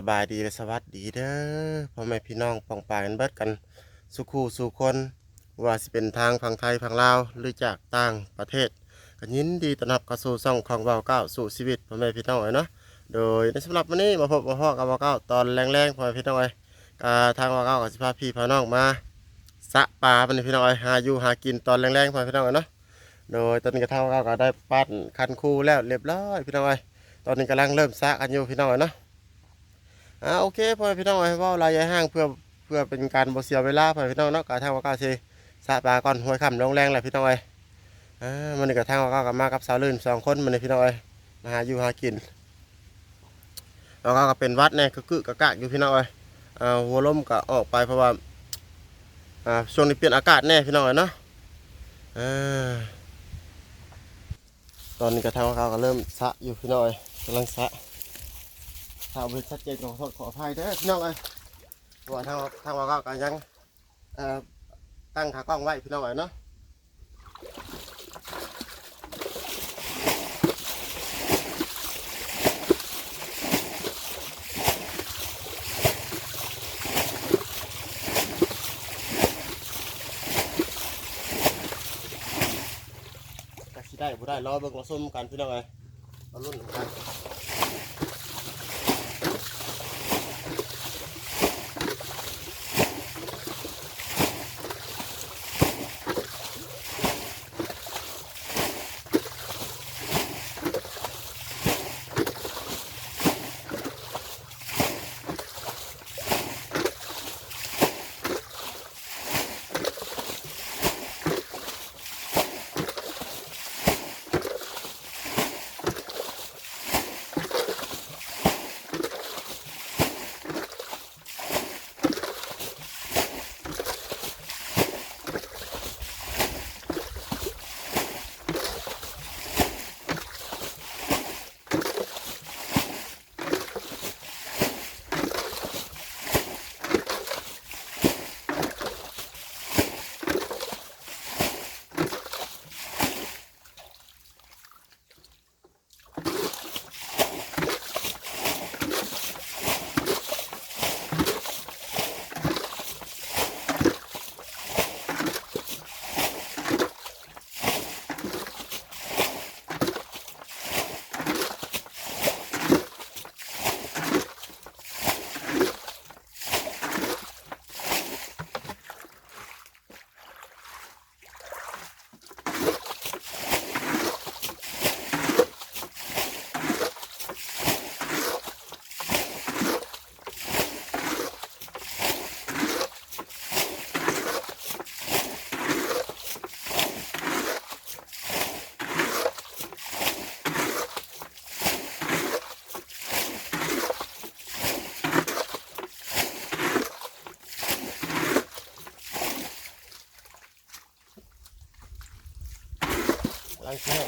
สบายดีและสวัสดีเด้อพ่อแม่พี่น้องปองปายกันเบิดกันสุขูสู่คนว่าสิเป็นทางฝั่งไทยฝั่งลาวหรือจากต่างประเทศก็ยินดีต้อนรับเข้าสู่ช่องของเบาเก้าสู่ชีวิตพ่อแม่พี่น้องเอ้ยเนาะโดยในสำหรับวันนี้มาพบมาพ่อกับเบาเก้าตอนแรงๆพ่อแม่พี่น้องเอ้ยก็ทางเบาเก้ากับสิพาพี่พาน้องมาสะปลาพ่อแม่พี่น้องเอ้ยหาอยู่หากินตอนแรงๆพ่อแม่พี่น้องเอ้ยเนาะโดยตอนนี้ก็ทางเบาเก้าก็ได้ปั้นคันคู่แล้วเรียบร้อยพี่น้องเอ้ยตอนนี้กำลังเริ่มสะกันอยู่พี่น้องเอ้ยเนาะ อ่าโอเคพ่อพี่น้องไว้ว่าลายยายห้างเพื่อเพื่อเป็นการบ่เสียเวลาพ่อพี่น้องเนาะกะทางว่าก้าวสิสาปลาก่อนห้วยค่ำลงแรงแหละพี่น้องเอ้อ่ามันนี่กะทางว่าก้าวกับมากับสาวลื่นสองคนมันนี่พี่น้องเอ้มาหาอยู่หากินแล้วก็เป็นวัดแน่ก็คือกะกะอยู่พี่น้องเอ้อ่าหัวล้มก็ออกไปเพราะว่าอ่าช่วงนี้เปลี่ยนอากาศแน่พี่น้องเอ้เนาะอ่าตอนนี้กะทางว่าก้าวก็เริ่มสะอยู่พี่น้องเอ้กำลังสะ ถ้าเอาไปชัดเจนขอโทษขออภัยเด้อพี่น้องเอ้ยเพราะว่าทางทางว่าก็ก็ยังเอ่อตั้งขากล้องไว้พี่น้องเอ้ยเนาะก็สิได้บ่ได้รอเบิ่งรอส้มกันพี่น้องเอ้ยมาลุ้นกัน ล้างแช่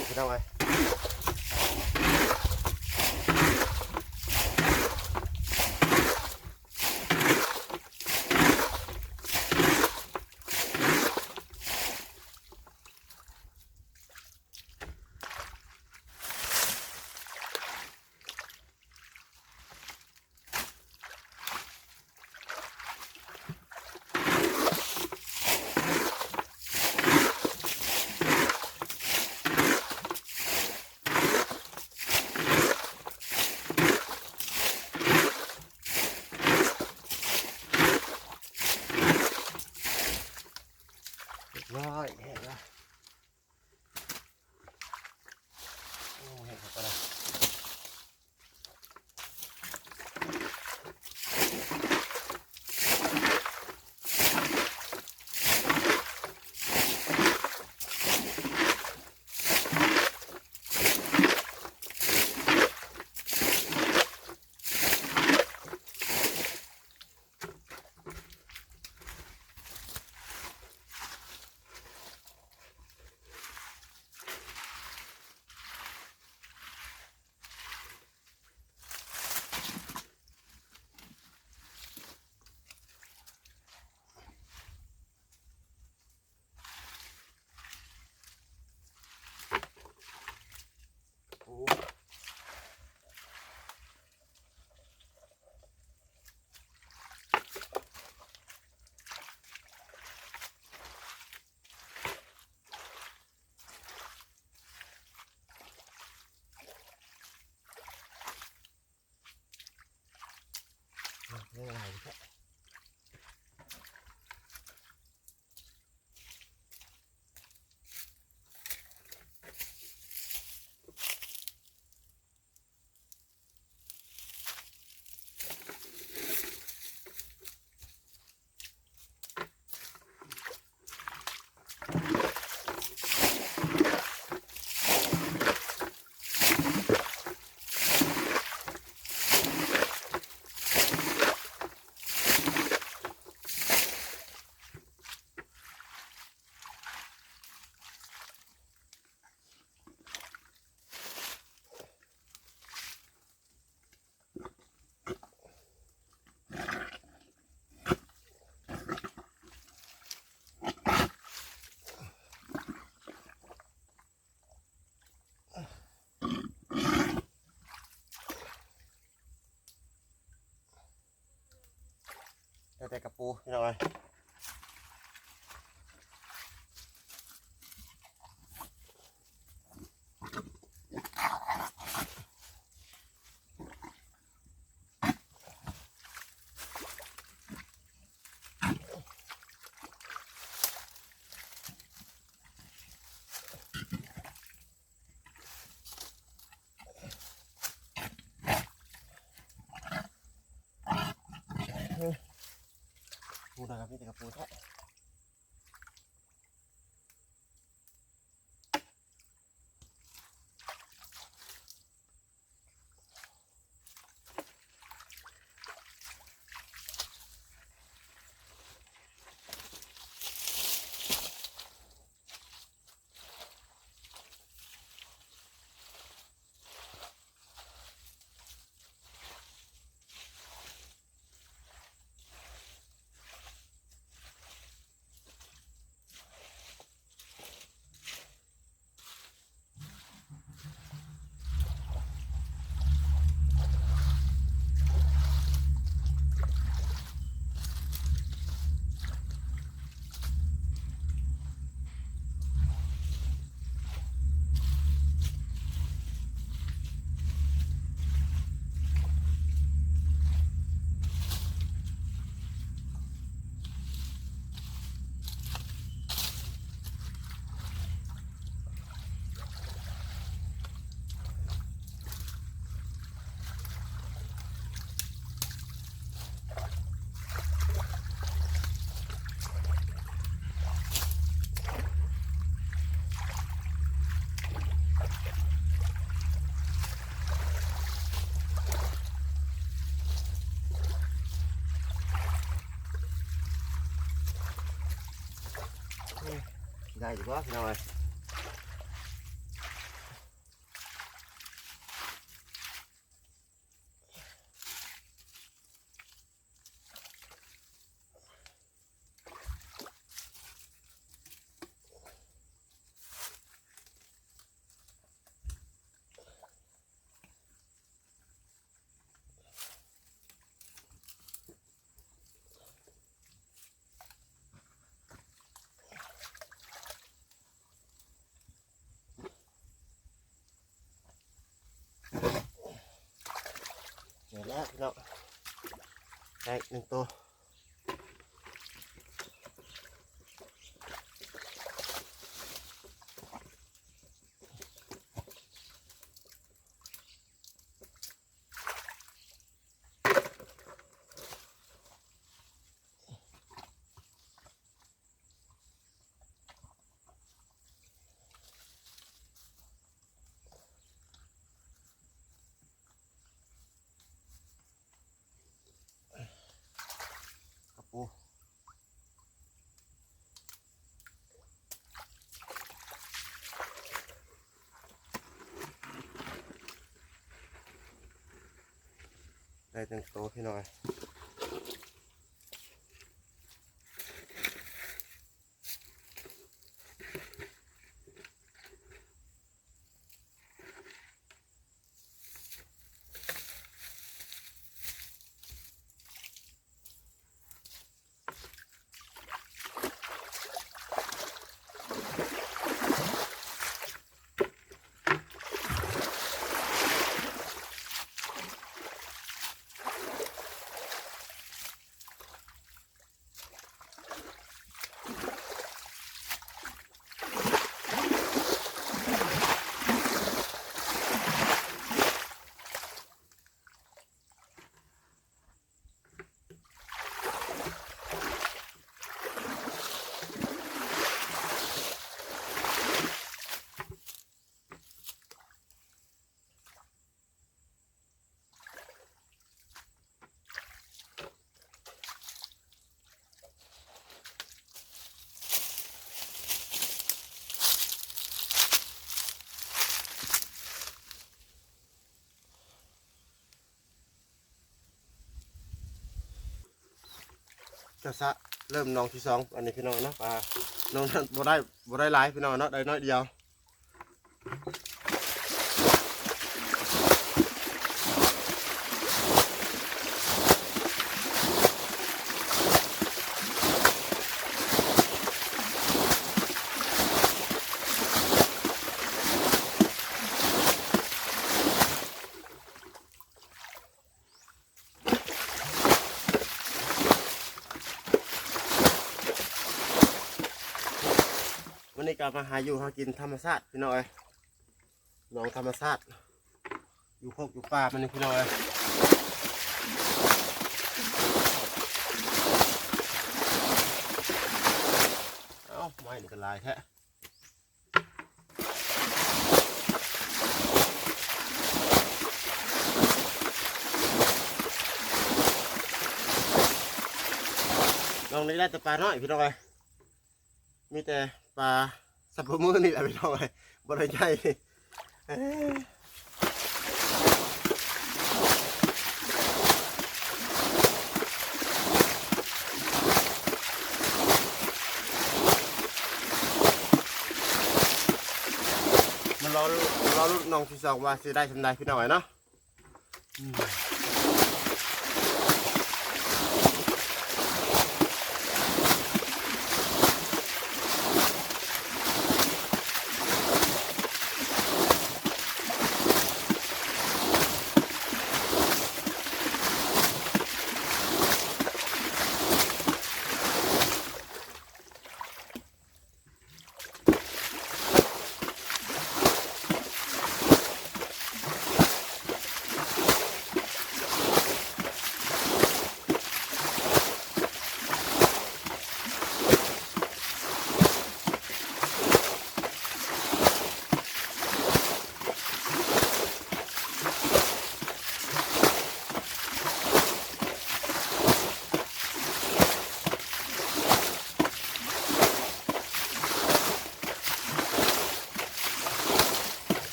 ง่ายๆ แต่แต่กระปูพี่น้องเอ้ย ปู นะครับพี่ตะกะปูแท้ ได้อยู่ก็พี่น้องเอ้ย ได้ ได้หนึ่งตัวพี่น้อย เจ้าซะเริ่มน้องที่สองอันนี้พี่น้องเนาะปลาน้องนั้นบ่ได้บ่ได้หลายพี่น้องเนาะได้น้อยเดียว นี้ก็มาหาอยู่หากินธรรมชาติพี่น้อยน้องธรรมชาติอยู่โคกอยู่ป่ามันนี่พี่น้อยเอ้าไม่นี่ก็ลายแท้น้องนี่ได้แต่ปลาน้อยพี่น้องเอ้ยมีแต่ปลา สับปะมือนี่แหละพี่น้องไอ้บริใหญ่เอ้ยมันรอรอรุ่นน้องที่สองว่าสิได้ทำได้พี่น้องไอ้เนาะอืม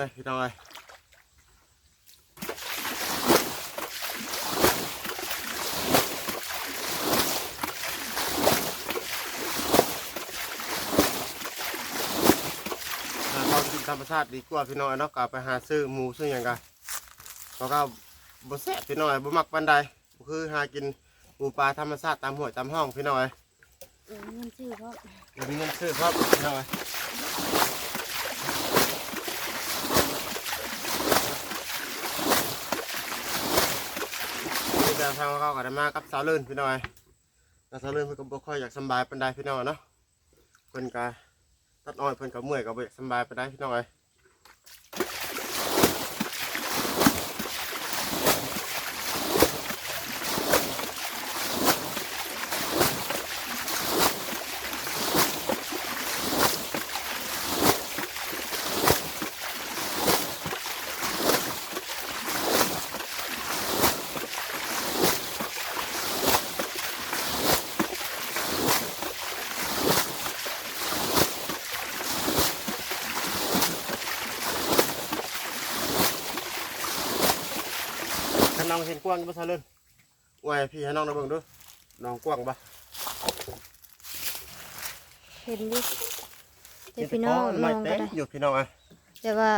เมื่อยพี่น้องไอ้หากินธรรมชาติดีกว่าพี่น้องไอ้เนาะกลับไปหาซื้อหมูซื้ออย่างกันเพราะก็บ่แซ่บพี่น้องไอ้บ่มักปานใดก็คือหากินหมูปลาธรรมชาติตามห้วยตามห้องพี่น้องไอ้เออมันชื่อเพราะเดี๋ยวมีเงินซื้อครับพี่น้องางทางเขาก็ได้มากับสาวลื่นพี่น้อยแต่สาวลื่นเพิ่นก็บ่ค่อยอยากสำบายปานใดพี่น้อยเนาะเพิ่นก็ตัดอ้อยเพิ่นก็เมื่อยก็บ่อยากสำบายปานใดพี่น้อย ว้างบ่สาวลื่นไว้พี่ให้น้องได้เบิ่งดูน้องกว้างบ่เห็นดิแต่พี่น้องไม่น้องเต็ก็มได้อยู่พี่น้องไอ้แต่ว่า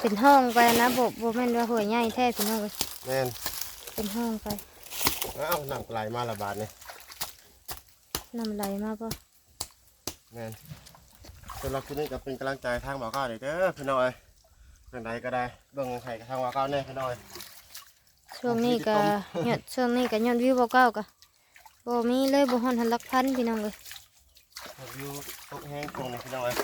เป็นห้องไปนะบ่บ่แม่นว่าหัวใหญ่แท้พี่น้องเอ้ยแม่นเป็นห้องไปเอ้าน้ำไหลมาละบาทนี่น้ำไหลมาบ่แม่นสำหรับคลิปนี้ก็เป็นกำลังใจทางบ่าวก้าวเด้อพี่น้องเอ้ยเรื่องใดก็ได้เบิ่งให้กับทางบ่าวก้าวแน่พี่น้องเอ้ย ช่วงนี้ก็ยอดช่วงนี้ก็ยอดวิวบ่เก้าก็บ่มีเลยบ่ฮอดหันหลักพันพี่น้องเอ้ยวิวตกแห้งตรงนี้พี่น้องเอ้ย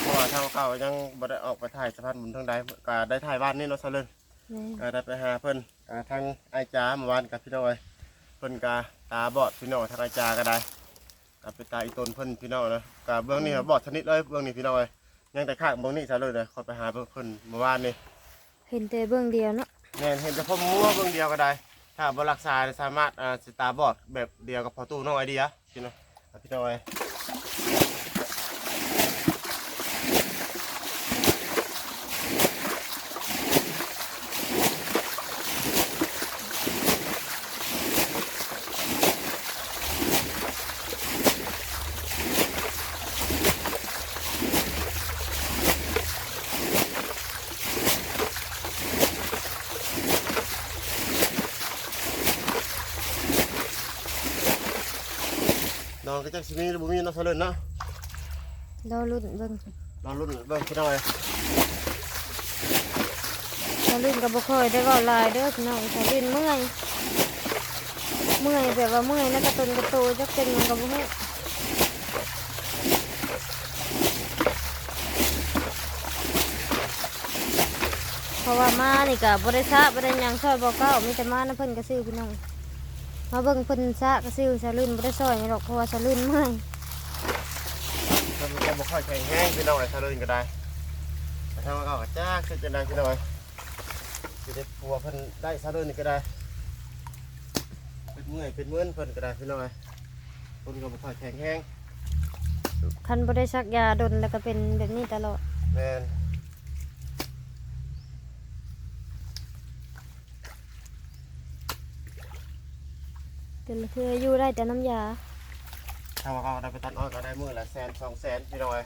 เพราะว่าทางบ่าวก้าวยังบ่ได้ออกไปถ่ายสะพานบุญทางใดก็ได้ถ่ายบ้านนี่เนาะซะเลยแม่ก็ได้ไปหาเพิ่นอ่าทางไอ้ายจ๋าเมื่อวานกับพี่น้องเอ้ยเพิ่นก็ตาบอดพี่น้องทางไอ้ายจ๋าก็ได้ก็ไปตาอีตนเพิ่นพี่น้องนะก็เบื้องนี้ก็บอดชนิดเลยเบื้องนี้พี่น้องเอ้ย ยังแต่ข้างเบื้องนี้ซะเลยนะขอยไปหาเพิ่นเมื่อวานนี่เห็นแต่เบื้องเดียวเนาะแม่นเห็นแต่พ่อมัวเบื้องเดียวก็ได้ ถ้าบ่รักษาสามารถอ่าสิตาบอดแบบเดียวกับพอตู้น้องไอเดียพี่น้องอะพี่น้องเอ้ องก็จักสิมีหรือบ่มีเนาะซะเลยเนาะรอรุ่นเบิ่งลองลุ้นเบิ่งพี่น้องเอ้ยชาลื่นก็บ่ค่อยได้เว้าหลายเด้อพี่น้องชาลื่นเมื่อย เมื่อยแบบว่าเมื่อยแล้วกระตุนกระตูจักเป็นหยังก็บ่ฮู้เพราะว่ามานี่ก็บ่ได้ซะบ่ได้หยังซอยบ่เก้ามีแต่มานํเพิ่นก็ซื้อพี่น้อง มาเบิ่งเพิ่นซะก็ซื้อชาลื่นบ่ได้ซอยหยังหรอกเพราะว่าชาลื่นเมื่อยมันก็บ่ค่อยแข็งแรงพี่น้องเอ้ยซะเลยก็ได้แต่ทางว่าเขาก็จักสิจังไดพี่น้องเอ้ยสิได้ปัวเพิ่นได้ซะเลยนี่ก็ได้ เป็นเมื่อยเป็นเมื่อนเพิ่นก็ได้พี่น้องเอ้ยเพิ่นก็บ่ค่อยแข็งแรงคันบ่ได้ซักยาดนแล้วก็เป็นแบบนี้ตลอดแม่น เป็นคืออยู่ได้แต่น้ำยาทางว่าเขาได้ไปตัดอ้อยก็ได้มื้อละแสนสองแสนพี่น้องเอ้ย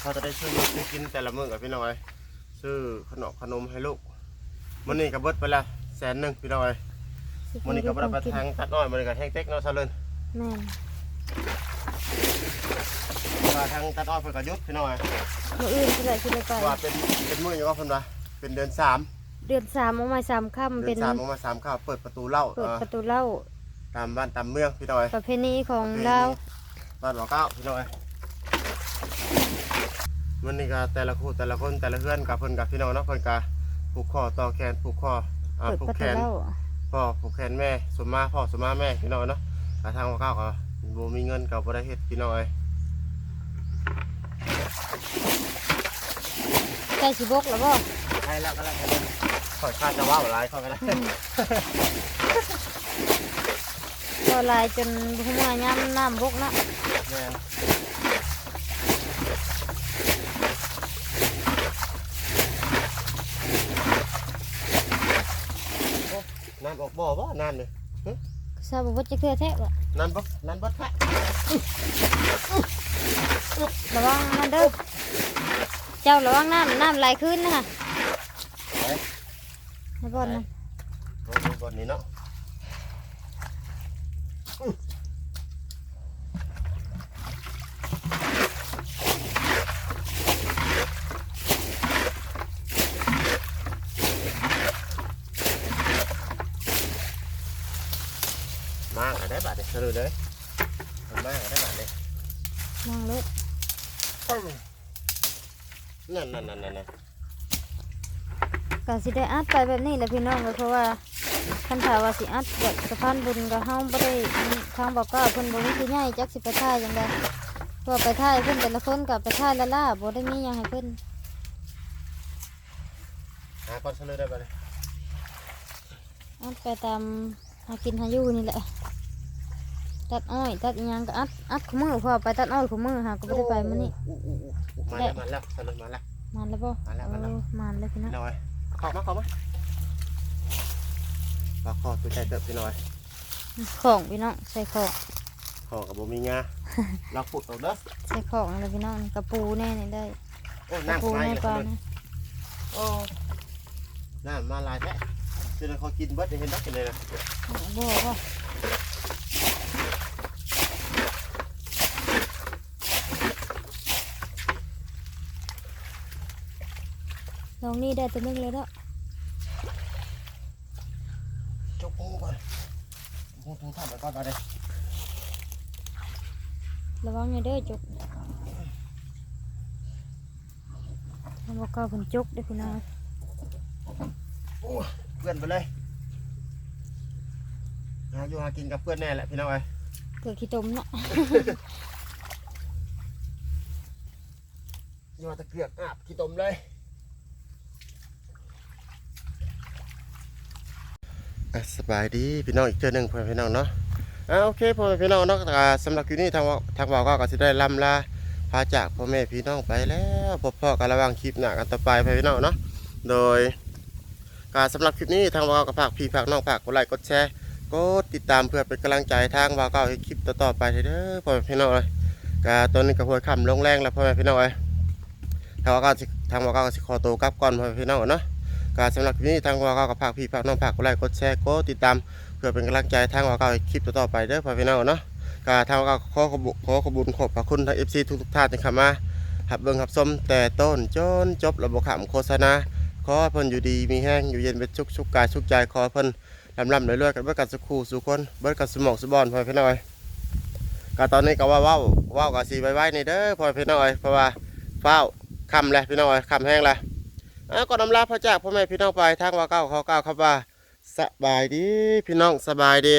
เขาจะได้ซื้ออยู่ซื้อกินแต่ละมื้อกับพี่น้องเอ้ยซื้อขนมขนมให้ลูกมื้อนี้ก็เบิดไปละแสนหนึงพี่น้องเอ้ยสิมื้อนี้ก็บ่ได้ไปกินทางตัดอ้อยมื้อนี้ก็แห้งเต็กเนาะซะเลยแม่นว่าทางตัดอ้อยเพิ่นก็หยุดพี่น้องเอ้ยมื้ออื่นสิได้สิได้ไปว่าเป็นเป็นมื้ออยู่ว่าเพิ่นว่าเป็นเดือนสาม เดือนสามออกมาสามค่ำเดืเป็อนนสามออกมาสามข้าวเปิดประตูเล่าเปิดเอ่อประตูเล่าตามบ้านตามเมืองพี่น้องเอ้ยประเพณีของประเพณีลาวบ้านบ่อเก้าพี่น้องเอ้ยมื้อนี้ก็แต่ละคู่แต่ละคนแต่ละเฮือนกับเพิ่นกับพี่น้องเนาะเพิ่นก็ผูกคอต่อแขนผูกคออ่าเปิดผูปกระแขตูนเล่าพ่อผูกแขนแม่สมมาพ่อสมมาแม่พี่น้องเนาะกระทางว่าก้าวก็บ่มีเงินก็บ่ได้เฮ็ดพี่น้องเอ้ยใกล้สิบกแล้วบ่ใช่แล้วก็แล้วกัน ขอค่าจะว่าหลายเข้าไปนะก็ลายจนหัวยามน้ำบกเนาะแม่นโอ้น้ำออกบ่อบ่น้ำนี่ทราบว่าจะเคือแท้บ่น้ำบ่น้ำบ่แท้ระวังนั่นเด้อเจ้าระวังน้ำน้ำไหลขึ้นนะคะ ไปในบ่อนนะโอ้ดูก่อนนี่เนาะมากอะได้บาทเดียวสรุปเลยมากอะได้บาทเลยนั่งรถนั่นนั่นนั่นนั่น ก็สิได้อัดไปแบบนี้แหละพี่น้องก็เพราะว่าคันถามว่าสิอัดแบบสะพานบุญกับเฮาบ่ได้ทางบอกกล่าวเพิ่นบ่มีที่ใหญ่จักสิไปท่ายจังไดเพราะว่าไปท่ายเพิ่นแต่ละคนก็ไปท่ายละล่าบ่ได้มีหยังให้เพิ่นหาก่อนสรุปได้บาทเลยอัดไปตามหากินหาอยู่นี่แหละตัดอ้อยตัดอิหยังก็อัดอัดขมือเพราะว่าไปตัดอ้อยขมือหาก็บ่ได้ไปมื้อนี้อู้อู้อู้มาแล้วมาแล้วสรุปมาแล้วมานแล้วบ่มาแล้วมาแล้วเออมานแล้วพี่น้องพี่น้อย ขอบมาขอบมาปลาคอตัวใจเติบพี่น้อยของพี่น้องใส่ของขอกับบ่มีงาเราขุดเอาเด้อใส่ของแล้วพี่น้องกระปูแน่นี่ได้โอ้กระน้ำปูไหลแน่เลยปลาเลยนะโอ้น้ำมาหลายแท้จนเขากินเบิดได้เห็นดอกกินเลยนะ บ่บ่ ลองนี่ได้ตัวนึงเลยเนาะจกงูก่อนงูทูทำไปก่อนตอนนี้ระวังอย่าเด้อจุกทำบอกเก้าเพิ่นจุกเด้อพี่น้องโอ้เพื่อนไปเลยหาอยู่หากินกับเพื่อนแน่แหละพี่น้องเอ้ยเกิดขี้ตมเนาะอยู่มาตะเกียกอาบขี้ตมเลย อะ สบายดีพี่น้องอีกเจอหนึ่งพ่อแม่พี่น้องเนาะอ่าโอเคพ่อแม่พี่น้องเนาะสำหรับคลิปนี้ทางว่าทางบ่าวก็ก็สิได้ลำลาพาจากพ่อแม่พี่น้องไปแล้วพบพ่อกันระหว่างคลิปหน้ากันต่อไปพ่อพี่น้องเนาะโดยการสำหรับคลิปนี้ทางบ่าวก็ฝากพี่ฝากน้องฝากกดไลค์กดแชร์กดติดตามเพื่อเป็นกำลังใจทางบ่าวก็ให้คลิปต่อๆไปเด้อพ่อพี่น้องเลยกาตอนนี้ก็หัวค่ำลงแรงแล้วพ่อแม่พี่น้องเอ้ยทางบ่าวก็ทางบ่าวก็ขอตัวกลับก่อนพ่อแม่พี่น้องเนาะ ก็สำหรับคลิปนี้ทางวาก็ฝากพี่ฝากน้องฝากกดไลค์กดแชร์กดติดตามเพื่อเป็นกำลังใจทางว่าเก่าคลิปต่อไปเด้อพ่อพี่น้องเนาะก็ทางว่าเก่าขอขอบขอขอบุญขอบพระคุณทาง FC ทุกๆท่านที่เข้ามาหับเบิ่งหับชมแต่ต้นจนจบระบบขำโฆษณาขอเพิ่นอยู่ดีมีแห้งอยู่เย็นเป็นสุขสุขกายสุขใจขอเพิ่นลำลำรวยๆกันเบิดกันสุขคู่สุขคนเบิดกันสมองสมบอนพ่อพี่น้อยก็ตอนนี้ก็ว่าว้าเว้าก็สิไว้ๆนี่เด้อพ่อพี่น้อยเพราะว่าฟ้าวคำแล้วพี่น้องเอ้ยคำแห้งแล้ว อะก็นำลาพระจากพ่อแม่พี่น้องไปทางว่าเก้าเขาเก้าครับว่าสบายดีพี่น้องสบายดี